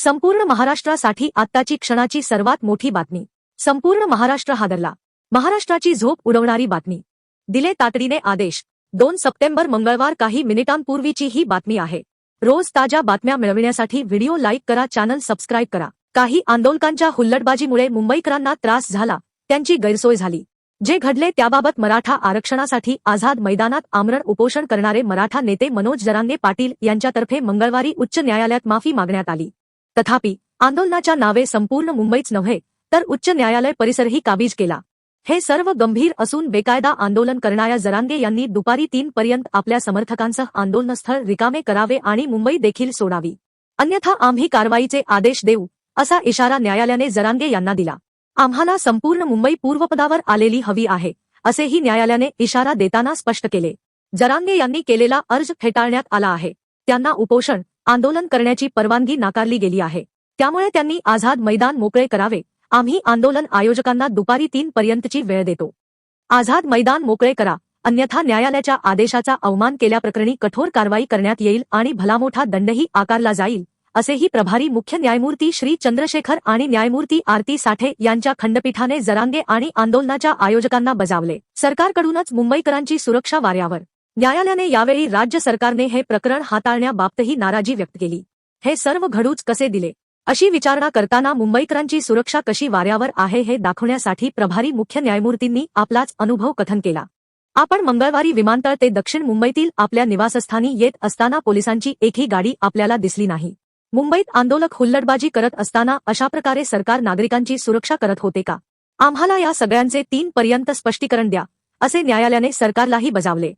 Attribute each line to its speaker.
Speaker 1: संपूर्ण महाराष्ट्रासाठी आत्ताची क्षणाची सर्वात मोठी बातमी. संपूर्ण महाराष्ट्र हादरला. महाराष्ट्राची झोप उडवणारी बातमी. दिले तातडीने आदेश. दोन सप्टेंबर मंगळवार काही मिनिटांपूर्वीची ही बातमी आहे. रोज ताज्या बातम्या मिळविण्यासाठी व्हिडिओ लाईक करा चॅनल सबस्क्राईब करा. काही आंदोलकांच्या हुल्लडबाजीमुळे मुंबईकरांना त्रास झाला त्यांची गैरसोय झाली. जे घडले त्याबाबत मराठा आरक्षणासाठी आझाद मैदानात आमरण उपोषण करणारे मराठा नेते मनोज जरांगे पाटील यांच्यातर्फे मंगळवारी उच्च न्यायालयात माफी मागण्यात आली. तथापि आंदोलनाच्या नावे संपूर्ण मुंबईच नव्हे तर उच्च न्यायालय परिसरही काबीज केला. हे सर्व गंभीर असून बेकायदा आंदोलन करणाऱ्या जरांगे यांनी दुपारी तीन पर्यंत आपल्या समर्थकांसह आंदोलनस्थळ रिकामे करावे आणि मुंबई देखील सोडावी. अन्यथा आम्ही कारवाईचे आदेश देऊ असा इशारा न्यायालयाने जरांगे यांना दिला. आम्हाला संपूर्ण मुंबई पूर्वपदावर आलेली हवी आहे असेही न्यायालयाने इशारा देताना स्पष्ट केले. जरांगे यांनी केलेला अर्ज फेटाळण्यात आला आहे. त्यांना उपोषण आंदोलन करण्याची परवानगी नाकारली गेली आहे. त्यामुळे त्यांनी आझाद मैदान मोकळे करावे. आम्ही आंदोलन आयोजकांना दुपारी तीन पर्यंतची वेळ देतो. आझाद मैदान मोकळे करा. अन्यथा न्यायालयाच्या आदेशाचा अवमान केल्याप्रकरणी कठोर कारवाई करण्यात येईल आणि भलामोठा दंडही आकारला जाईल असेही प्रभारी मुख्य न्यायमूर्ती श्री चंद्रशेखर आणि न्यायमूर्ती आरती साठे यांच्या खंडपीठाने जरांगे आणि आंदोलनाच्या आयोजकांना बजावले. सरकारकडूनच मुंबईकरांची सुरक्षा वाऱ्यावर. न्यायालयाने यावेळी राज्य सरकारने हे प्रकरण हाताळण्याबाबतही नाराजी व्यक्त केली. हे सर्व घडूच कसे दिले? अशी विचारणा करताना मुंबईकरांची सुरक्षा कशी वाऱ्यावर आहे हे दाखवण्यासाठी प्रभारी मुख्य न्यायमूर्तींनी आपलाच अनुभव कथन केला. आपण मंगळवारी विमानतळ ते दक्षिण मुंबईतील आपल्या निवासस्थानी येत असताना पोलिसांची एकही गाडी आपल्याला दिसली नाही. मुंबईत आंदोलक हुल्लडबाजी करत असताना अशा प्रकारे सरकार नागरिकांची सुरक्षा करत होते का? आम्हाला या सगळ्यांचे तीन पर्यंत स्पष्टीकरण द्या असे न्यायालयाने सरकारलाही बजावले.